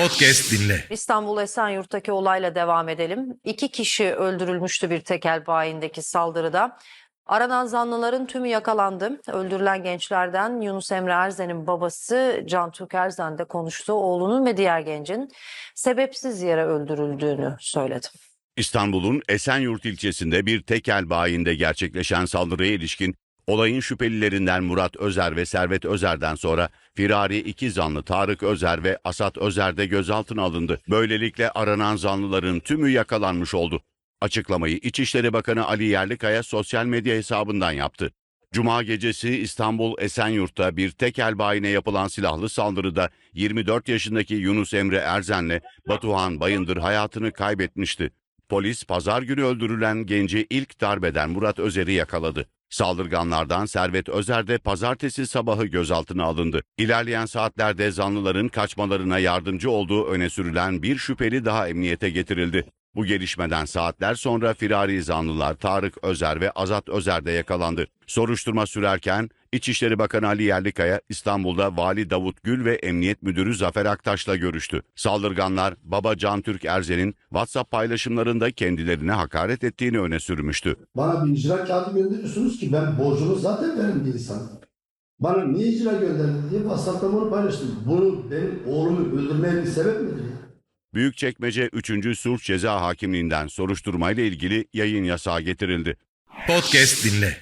Podcast dinle. İstanbul Esenyurt'taki olayla devam edelim. İki kişi öldürülmüştü bir tekel bayindeki saldırıda. Aranan zanlıların tümü yakalandı. Öldürülen gençlerden Yunus Emre Erzen'in babası Can Türk Erzen de konuştu. Oğlunun ve diğer gencin sebepsiz yere öldürüldüğünü söyledi. İstanbul'un Esenyurt ilçesinde bir tekel bayinde gerçekleşen saldırıya ilişkin olayın şüphelilerinden Murat Özer ve Servet Özer'den sonra firari iki zanlı Tarık Özer ve Asat Özer de gözaltına alındı. Böylelikle aranan zanlıların tümü yakalanmış oldu. Açıklamayı İçişleri Bakanı Ali Yerlikaya sosyal medya hesabından yaptı. Cuma gecesi İstanbul Esenyurt'ta bir tekel bayine yapılan silahlı saldırıda 24 yaşındaki Yunus Emre Erzen'le Batuhan Bayındır hayatını kaybetmişti. Polis pazar günü öldürülen genci ilk darbeden Murat Özer'i yakaladı. Saldırganlardan Servet Özer de pazartesi sabahı gözaltına alındı. İlerleyen saatlerde zanlıların kaçmalarına yardımcı olduğu öne sürülen bir şüpheli daha emniyete getirildi. Bu gelişmeden saatler sonra firari zanlılar Tarık Özer ve Azat Özer de yakalandı. Soruşturma sürerken İçişleri Bakanı Ali Yerlikaya İstanbul'da Vali Davut Gül ve Emniyet Müdürü Zafer Aktaş'la görüştü. Saldırganlar Baba Can Türk Erzen'in WhatsApp paylaşımlarında kendilerine hakaret ettiğini öne sürmüştü. Bana bir icra kağıdı gönderiyorsunuz ki ben borcumu zaten verin bir insanım. Bana niye icra gönderdin diye WhatsApp'tan bunu paylaştım. Bunu benim oğlumu öldürmeye bir sebep midir? Büyükçekmece 3. Sulh Ceza Hakimliğinden soruşturmayla ilgili yayın yasağı getirildi. Podcast dinle.